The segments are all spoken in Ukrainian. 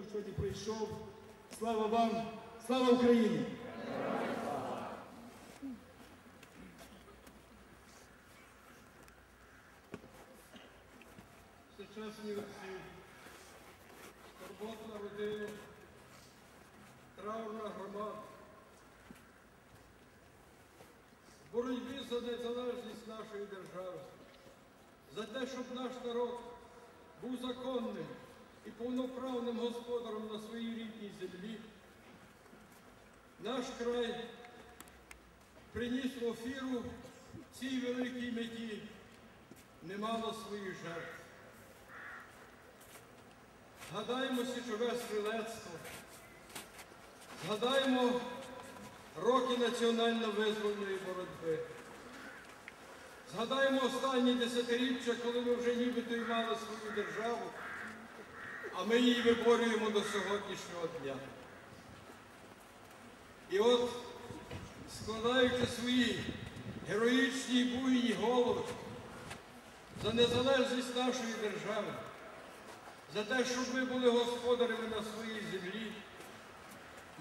хто сьогодні прийшов. Слава вам, слава Україні! Сучасні отці, скорботна родина, травна громада. Боротьбі за незалежність нашої держави, за те, щоб наш народ був законним і повноправним господарем на своїй рідній землі, наш край приніс в офіру цій великій меті немало своїх жертв. Згадаємо січове стрілецтво, згадаємо роки національно-визвольної боротьби. Згадаємо останні десятиріччя, коли ми вже нібито й мали свою державу, а ми її виборюємо до сьогоднішнього дня. І от, складаючи свої героїчні буйні голови за незалежність нашої держави, за те, щоб ми були господарями на своїй землі,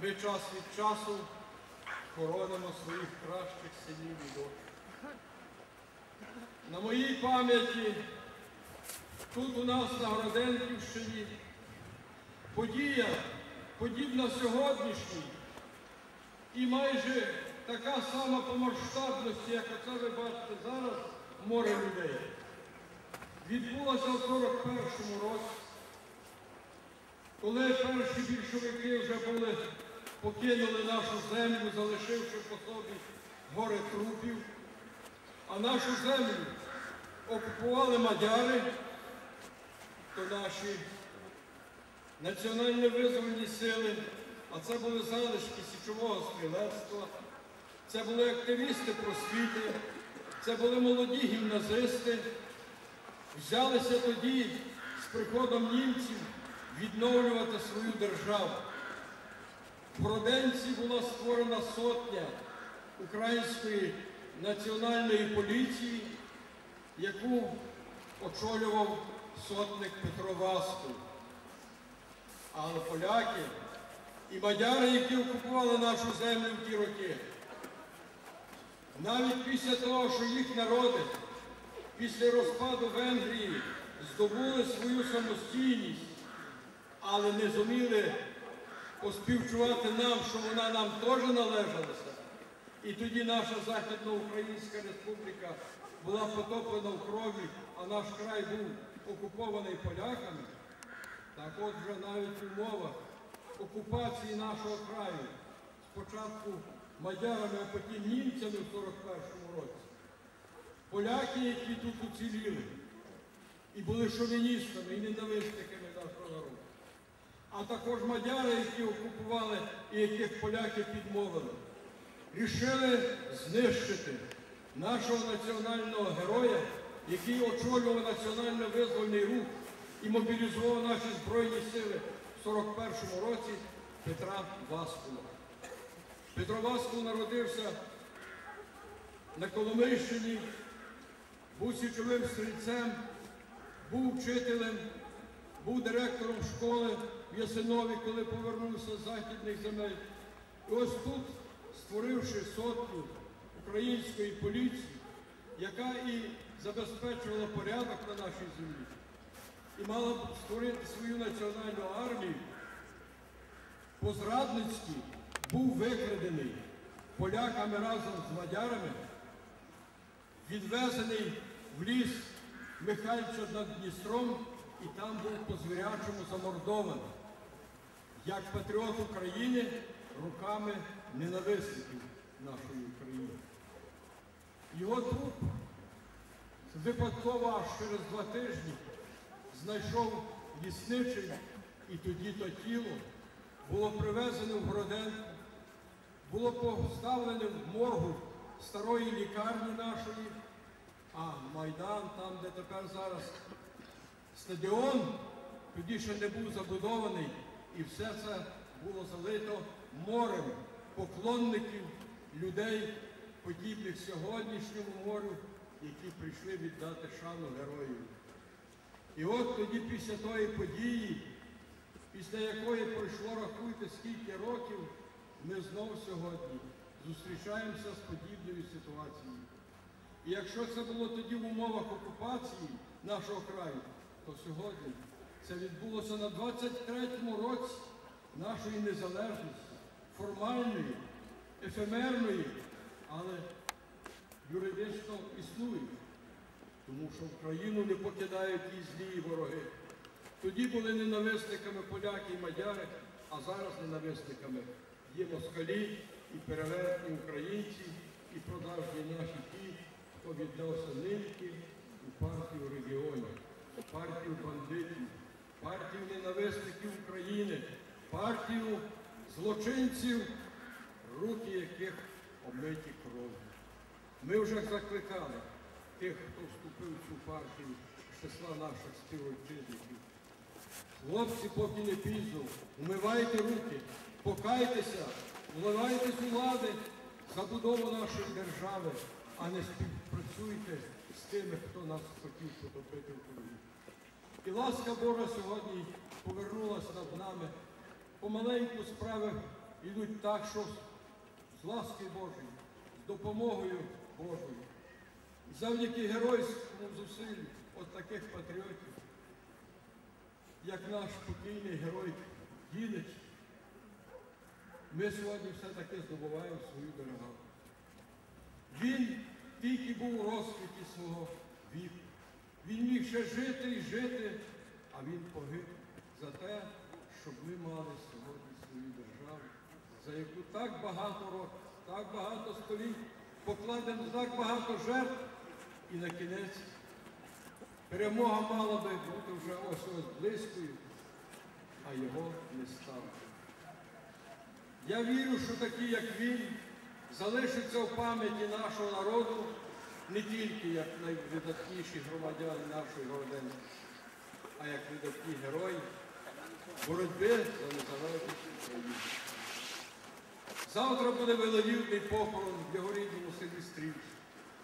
ми час від часу хоронимо своїх кращих синів і дочок. На моїй пам'яті тут у нас на Городенківщині подія, подібна сьогоднішній, і майже така сама по масштабності, як оце ви бачите зараз, море людей. Відбулася в 41-му році, коли перші більшовики вже були, покинули нашу землю, залишивши по собі гори трупів, а нашу землю окупували мадяри, то наші національно-визвольні сили, а це були залишки січового стрілецтва, це були активісти просвіти, це були молоді гімназисти, взялися тоді з приходом німців відновлювати свою державу. В Броденці була створена сотня української національної поліції, яку очолював сотник Петро Васкул. Але поляки і мадяри, які окупували нашу землю в ті роки, навіть після того, що їх народи після розпаду Венгрії здобули свою самостійність, але не зуміли поспівчувати нам, що вона нам теж належалася. І тоді наша Західноукраїнська республіка була потоплена в крові, а наш край був окупований поляками. Так от вже навіть в умовах окупації нашого краю, спочатку мадярами, а потім німцями в 41-му році, поляки, які тут уціліли, і були шовіністами і ненависниками нашого народу, а також мадяри, які окупували і яких поляки підмовили, рішили знищити нашого національного героя, який очолював національно-визвольний рух і мобілізував наші Збройні сили в 41-му році Петра Васкула. Петро Васкул народився на Коломийщині, був січовим стрільцем, був вчителем, був директором школи в Ясинові, коли повернувся з західних земель. І ось тут, створивши сотню української поліції, яка і забезпечувала порядок на нашій землі, і мала б створити свою національну армію, по-зрадницьки був викрадений поляками разом з мадярами, відвезений в ліс Михальча над Дністром і там був по звірячому замордований, як патріот України руками ненависників нашої України. Його труп випадково аж через два тижні знайшов лісничий, і тоді то тіло було привезене в Гроденку, було поставлене в моргу старої лікарні нашої, а Майдан, там, де тепер зараз стадіон, тоді ще не був забудований, і все це було залито морем поклонників людей, подібних сьогоднішньому морю, які прийшли віддати шану герою. І от тоді, після тої події, після якої пройшло рахуйте скільки років, ми знову сьогодні зустрічаємося з подібною ситуацією. І якщо це було тоді в умовах окупації нашого краю, то сьогодні це відбулося на 23-му році нашої незалежності, формальної, ефемерної, але юридично існує. Тому що Україну не покидають і злі вороги. Тоді були ненависниками поляки і мадяри, а зараз ненависниками є москалі і перевертні українці, і продажні наші ті, хто віддався ниньки у партію регіонів, партію бандитів, партію ненависників України, партію злочинців, руки яких омиті кров'ю. Ми вже закликали тих, хто вступив в цю партію числа наших співвітчизників. Хлопці, поки не пізно, умивайте руки, покайтеся, вливайтесь у влади за будову нашої держави, а не співпрацюйте з тими, хто нас хотів потопити в крові. І ласка Божа сьогодні повернулася над нами. Помаленьку справи йдуть так, що з ласки Божої, з допомогою Божою. Завдяки геройському зусиллю от таких патріотів, як наш покійний герой Дідич, ми сьогодні все-таки здобуваємо свою державу. Він тільки був у розквіті свого віку. Він міг ще жити і жити, а він погиб за те, щоб ми мали сьогодні свою державу, за яку так багато років, так багато століть покладено так багато жертв, і на кінець перемога мала би бути вже ось ось близькою, а його не стало. Я вірю, що такі, як він, залишаться в пам'яті нашого народу не тільки як найвидатніші громадяни нашої родини, а як видатні герої боротьби за незалежність України. Завтра буде велелюдний похорон в його рідному селі Стрільч.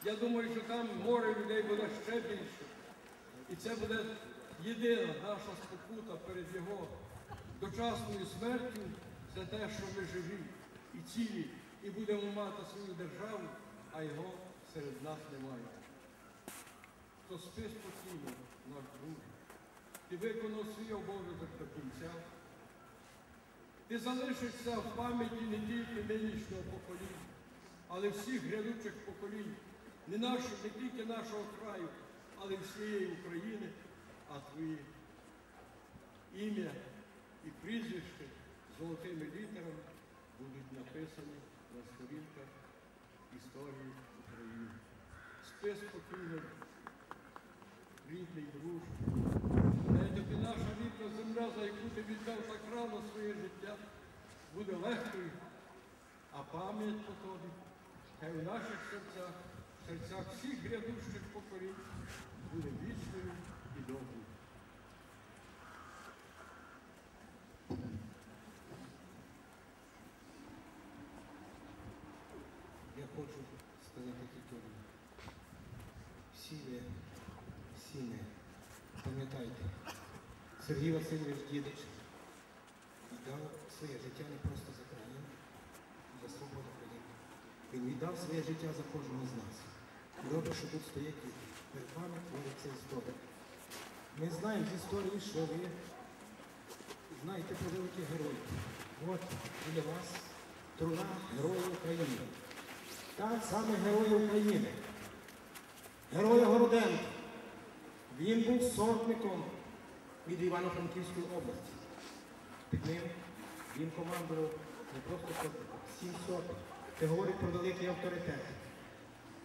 Я думаю, що там море людей буде ще більше. І це буде єдина наша спокута перед його дочасною смертю за те, що ми живі і цілі, і будемо мати свою державу, а його серед нас немає. То спи спокійно, наш друже. Ти виконав свій обов'язок до кінця. Ти залишишся в пам'яті не тільки нинішнього покоління, але всіх грядучих поколінь, не, нашого, не тільки нашого краю, але всієї України, а твої ім'я і прізвище золотими літерами будуть написані на сторінках історії України. Спи спокійно, рідний друг. Навіть тобі наша рідна земля, за яку ти віддав так рано своє життя, буде легкою, а пам'ять по тобі, хай у наших серцях, в серцях всіх грядущих поколінь буде вічною і довгою. Я хочу сказати тільки. Всі ви, всі ми, пам'ятайте, Сергій Васильович Дідич віддав своє життя не просто за країну, за свободу країни. Він віддав своє життя за кожного з нас. Добре, що тут стоять діти. Перед вами твориться історія. Ми знаємо з історії, що ви знаєте про великих героїв. От біля вас труна Героя України. Так саме Герой України. Героя Городенка. Він був сотником від Івано-Франківської області. Під ним він командував не просто сотником, сім сотень. Це говорить про великий авторитет.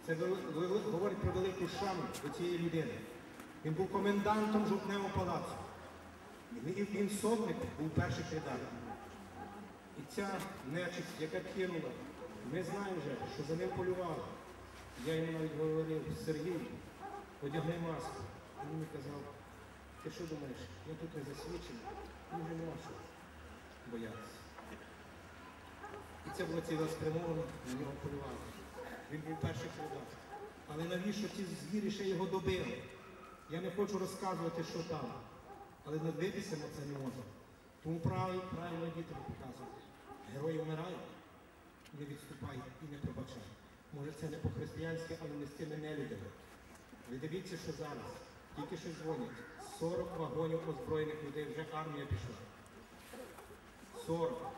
Це говорить про велику шану до цієї людини. Він був комендантом жовтневого палацу. Він, він сотник був перший рядах. І ця нечисть, яка кинула, ми знаємо вже, що за ним полювали. Я йому навіть говорив, Сергій, одягни маску. Він мені казав, ти що думаєш, я тут не засвідчений, мені вже боятися. І це було цілеспрямовано, на нього полювали. Він був перший солдат. Але навіщо ці звірі ще його добили? Я не хочу розказувати, що там. Але надивитися на це не можу. Тому правильно, правильно дітям показувати. Герої вмирають, не відступай і не пробачай. Може це не по-християнськи, але не з цими нелюдями. Ви дивіться, що зараз. Тільки що дзвонять. 40 вагонів озброєних людей, вже армія пішла. 40.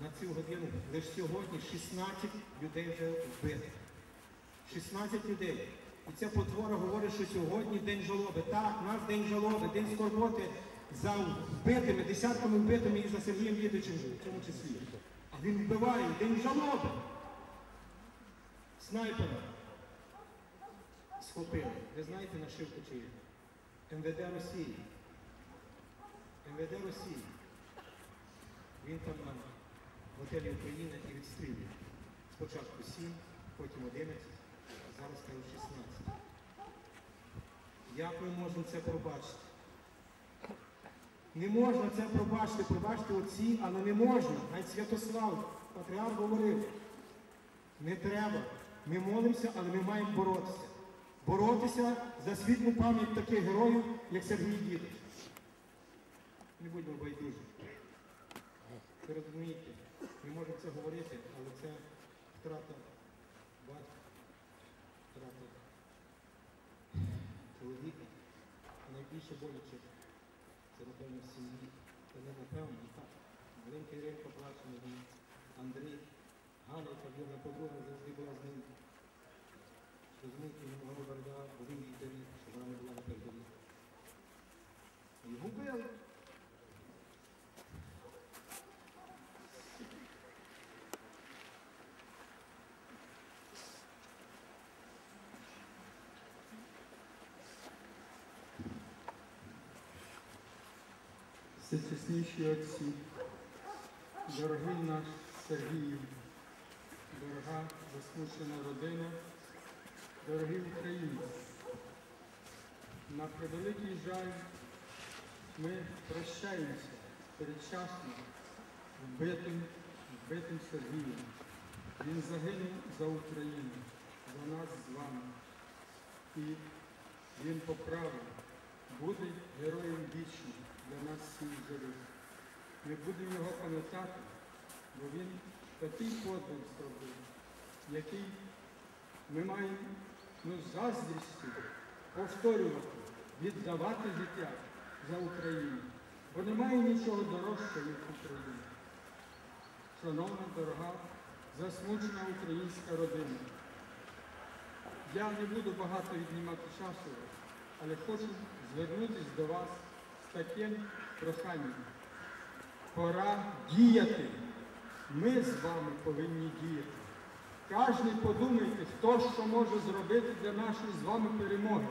На цю годину лише сьогодні 16 людей вже вбито. 16 людей. І ця потвора говорить, що сьогодні день жалоби. Так, у нас день жалоби, день скорботи за вбитими, десятками вбитими і за Сергієм Дідичем в цьому числі. А він вбиває, день жалоби. Снайпера схопили. Ви знаєте нашивку чи є? МВД Росії. МВД Росії. Він там на готелі Україна і відстрілює. Спочатку 7, потім 11, а зараз кажуть 16. Як ми можемо це пробачити? Не можна це пробачити, пробачити отці, але не можна. Навіть Святослав, патріарх говорив, не треба. Ми молимося, але ми маємо боротися. Боротися за світлу пам'ять таких героїв, як Сергій Дідич. Не будьмо байдужі. Ви розумієте, ми можемо це говорити, але це втрата батька, втрата чоловіка. Найбільше боляче це, напевно, в сім'ї. Це не напевно, і так. Маленький Іринка плаче над. Андрій, Галя, яка вірна подруга, завжди була з ним. Розумієте, він варда, бо він їй доріг, щоб вона не була на передовій. І губили. Всечесніші отці, дорогий наш Сергію, дорога засмучена родина, дорогі українці, на превеликий жаль ми прощаємося передчасно вбитим, вбитим Сергієм. Він загинув за Україну, за нас з вами. І він по праву буде героєм вічним для нас всіх живих. Ми будемо його пам'ятати, бо він такий подвиг зробив, який ми маємо ну, заздрістю повторювати, віддавати життя за Україну. Бо немає нічого дорожчого, як Україна. Шановна, дорога, засмучена українська родина. Я не буду багато віднімати часу, але хочу звернутися до вас таким проханням. Пора діяти. Ми з вами повинні діяти. Кожен подумайте, хто що може зробити для нашої з вами перемоги.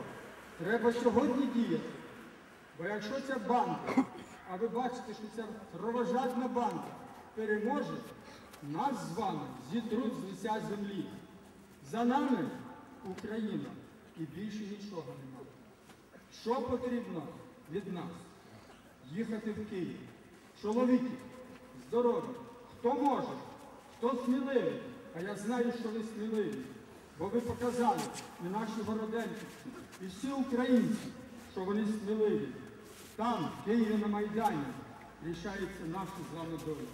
Треба сьогодні діяти. Бо якщо ця банка, а ви бачите, що ця кровожадна банка переможе, нас з вами зітруть з лиця землі. За нами Україна і більше нічого немає. Що потрібно від нас? Їхати в Київ. Чоловіки, здорові, хто може, хто сміливий, а я знаю, що ви сміливі, бо ви показали і наші городенці, і всі українці, що вони сміливі. Там, в Києві на Майдані, рішається наша з вами доля.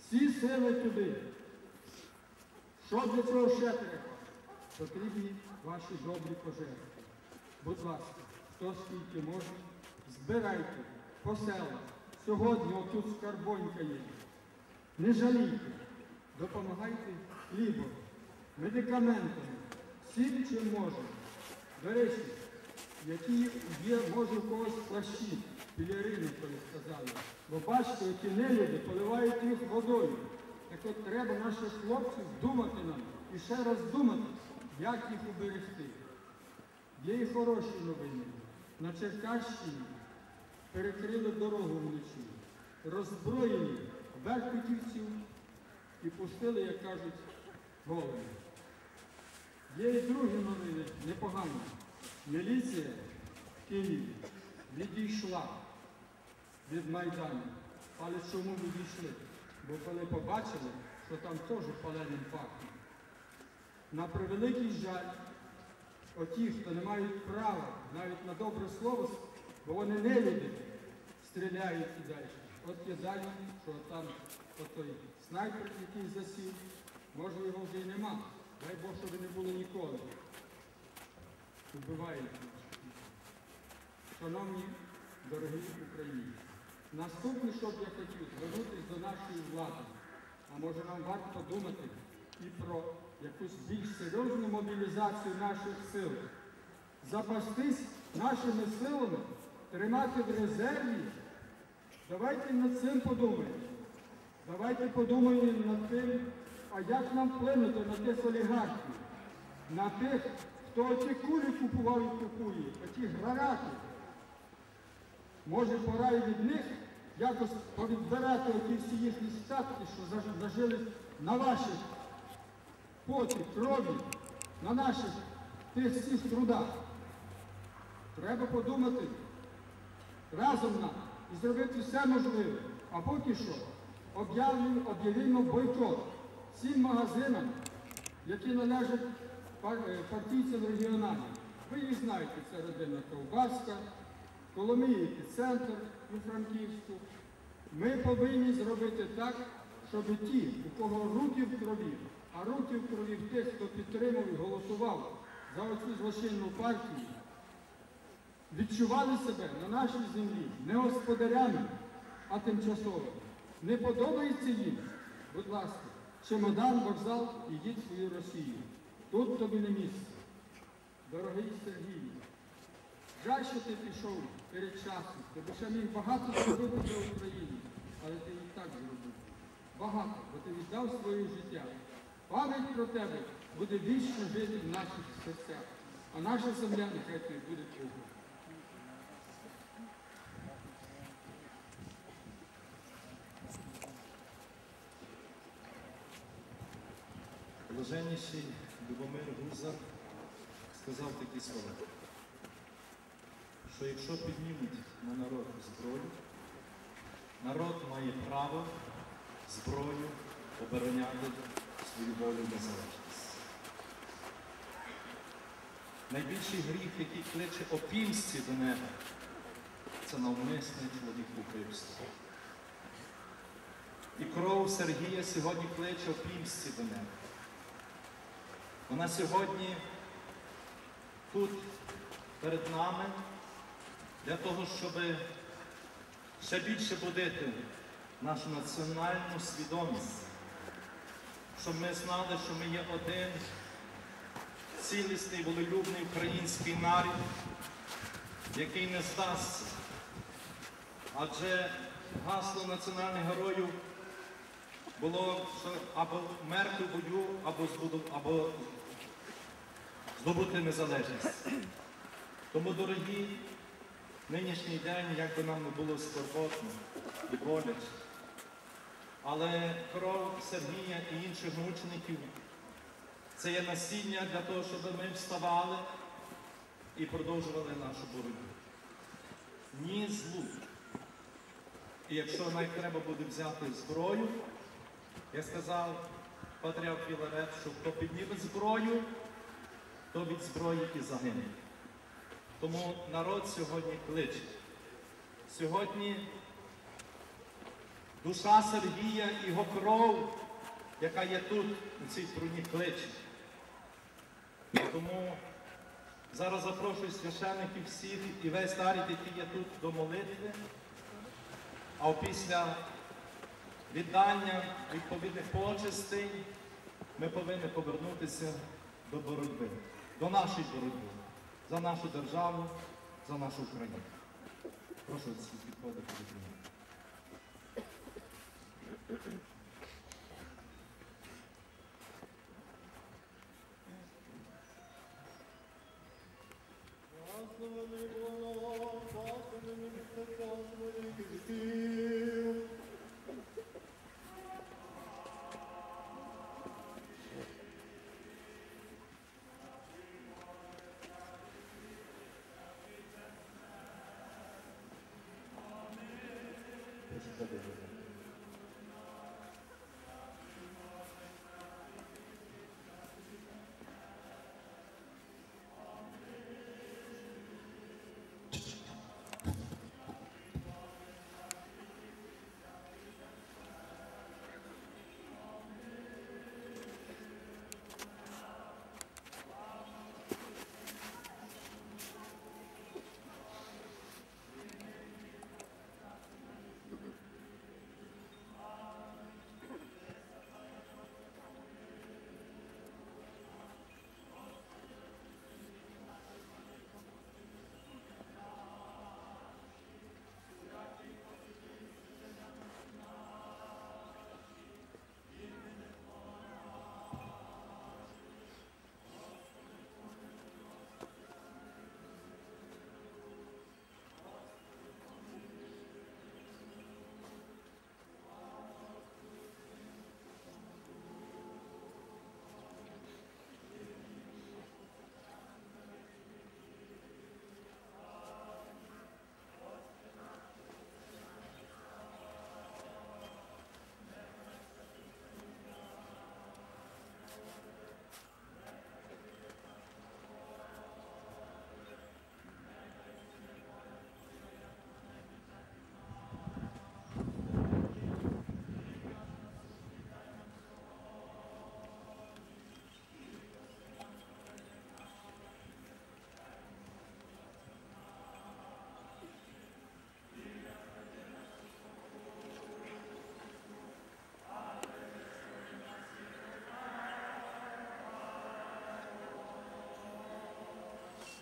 Всі сили туди. Що для цього ще треба? Потрібні ваші добрі пожертви. Будь ласка, хто скільки може, збирайте по селах. Сьогодні отут скарбонька є. Не жалійте, допомагайте хлібом, медикаментами, всім, чим можемо. До речі, які є, може, у когось плащі, пілярини, коли сказали. Бо бачите, які нелюди поливають їх водою. Так от треба наших хлопців думати нам і ще раз думати, як їх уберегти. Є і хороші новини. На Черкащині перекрили дорогу вночі, роззброєні беркутівців і пустили, як кажуть, голови. Є і другі новини, непогані. Міліція в Києві відійшла від Майдану. Але чому відійшли? Бо коли побачили, що там теж паленим пахне. На превеликий жаль, оті, хто не мають права навіть на добре слово, бо вони не люди, стріляють і далі. от кидають, що там отой снайпер, який засів, може його вже й нема. Дай Бог, щоб не було ніколи. Вбивають. Шановні дорогі українці, наступне, що б я хотів, звернутися до нашої влади. А може нам варто подумати і про якусь більш серйозну мобілізацію наших сил. Запастись нашими силами, тримати в резерві. Давайте над цим подумаємо. Давайте подумаємо над тим, а як нам вплинути на тих олігархів, на тих, хто ті кулі купував і купує, оті гранати. Може, пора і від них якось повідбирати оті всі їхні статки, що зажили на ваших поті, крові, на наших тих всіх трудах. Треба подумати разом нам і зробити все можливе. А поки що об'явимо, об'явимо бойкот всім магазинам, які належать е, партійцям регіоналів. Ви їх знаєте, це родина Ковбаска, Коломиї епіцентр у Франківську. Ми повинні зробити так, щоб ті, у кого руки в крові, а руки в крові тих, хто підтримав і голосував за оцю злочинну партію, відчували себе на нашій землі не господарями, а тимчасово. Не подобається їм, будь ласка, чемодан, вокзал і в свою Росію. Тут тобі не місце. Дорогий Сергій, жаль, що ти пішов перед часом. Ти ще міг багато зробити для України, але ти і так зробив. Багато, бо ти віддав своє життя. Пам'ять про тебе буде вічно жити в наших серцях, а наша земля нехай буде Богом. Блаженніший Любомир Гузар сказав такі слова, що якщо піднімуть на народ зброю, народ має право зброю обороняти свою волю незалежність. Найбільший гріх, який кличе опімсті до неба, це навмисне чоловікобивство. І кров Сергія сьогодні кличе опімсті до неба. Вона сьогодні тут перед нами для того, щоб ще більше будити нашу національну свідомість, щоб ми знали, що ми є один цілісний, волелюбний український народ, який не здасться. Адже гасло національних героїв було або вмерти в бою, або, або здобути незалежність. Тому, дорогі, нинішній день, як би нам не було скорботно і боляче, але кров Сергія і інших мучеників це є насіння для того, щоб ми вставали і продовжували нашу боротьбу. Ні злу. І якщо навіть треба буде взяти зброю, я сказав патріарх Філарет, що хто підніме зброю, то від зброї і загине. Тому народ сьогодні кличе. Сьогодні душа Сергія і його кров, яка є тут, у цій труні, кличе. Тому зараз запрошую священиків всіх і весь нарід, який є тут до молитви. А після віддання відповідних почестей ми повинні повернутися до боротьби, до нашої боротьби, за нашу державу, за нашу Україну. Прошу всіх підходити до мене. Благословений Бог, благословений Христос, великий Христів.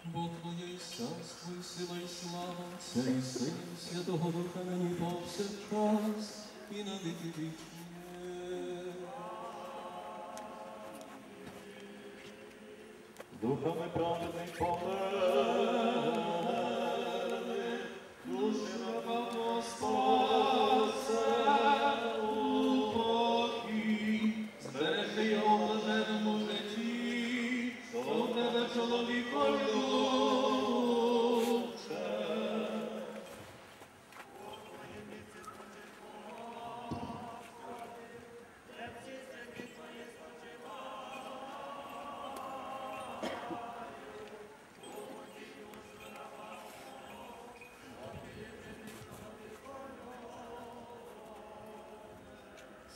Бо Твоє і царство, і сила, і слава, Отця і Сина, і Святого Духа, нині повсякчас, і на віки вічні. Духами праведних померли,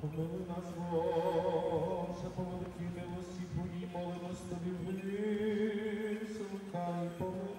Помилуй нас, Боже, по великій милості Твоїй, молимось Тобі, вислухай, помилуй.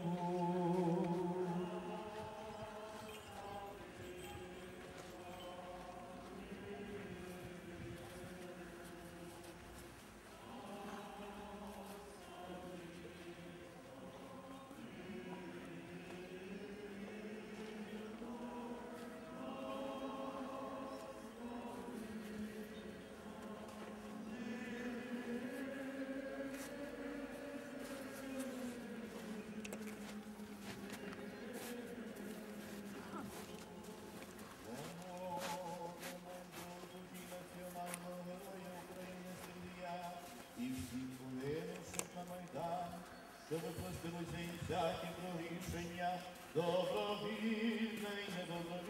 Щоб простилося і всякі прогрішення, добровільне і недобровільне.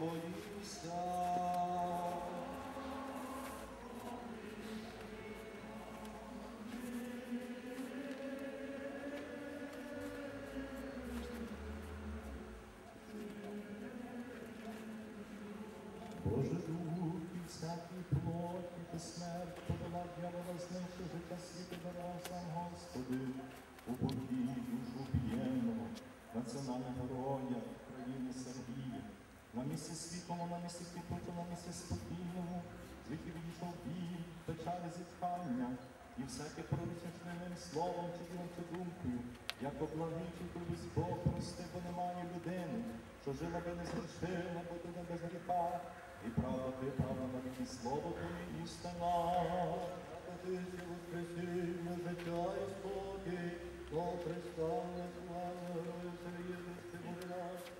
Помолюся. Боже дух і всякий плоті та смерть подолав дьявола, знищив життя світу дарував сам Господи, у покій душу п'ємного, національного героя країни Сергія, на місці світлому, на місці квітучому, на місці спокійному, звідки відійшов біль, печалі зітхання, і всяке пророчним словом чи ділом чи думкою, як облагичий колись Бог прости, бо немає людини, що жила би не згрішила, бо ти не без гріха, і правда ти, правда навіки слово твоє істина. Ти си воскресіння, життя і спокій, до Христа не славою серйозності Бога, і тобі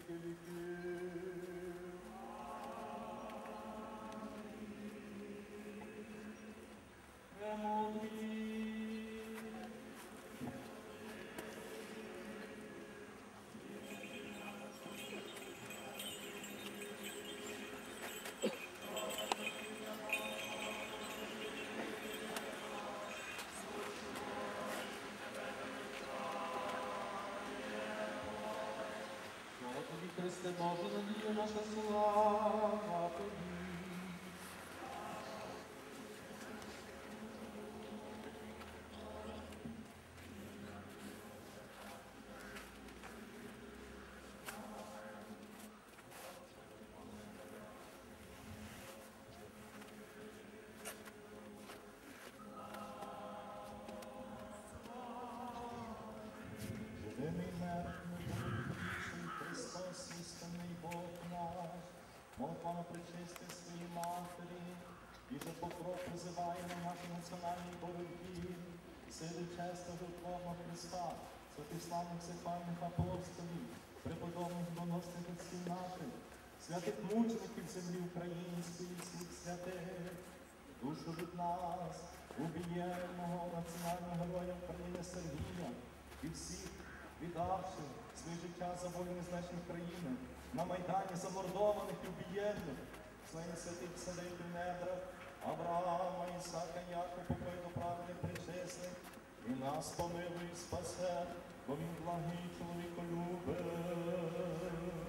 тобі, Христе Боже, надія наша слава на причисти своїй матері, і же покров призиває на нашій національній боротьбі, сили чесного жертвовного Христа, святих славних сихвальних апостолів, преподобних доносних отців наших, святих мучеників землі української, всіх святих, душу від нас, убіємого національного героя України Сергія і всіх віддавши своє життя за волю незначних країни, на Майдані замордованих і убієнних, своїх святих вселити в недрах, Авраама, Ісака, Якова, до праведних причесних, і нас помилуй спасе, бо він благий чоловіколюбив.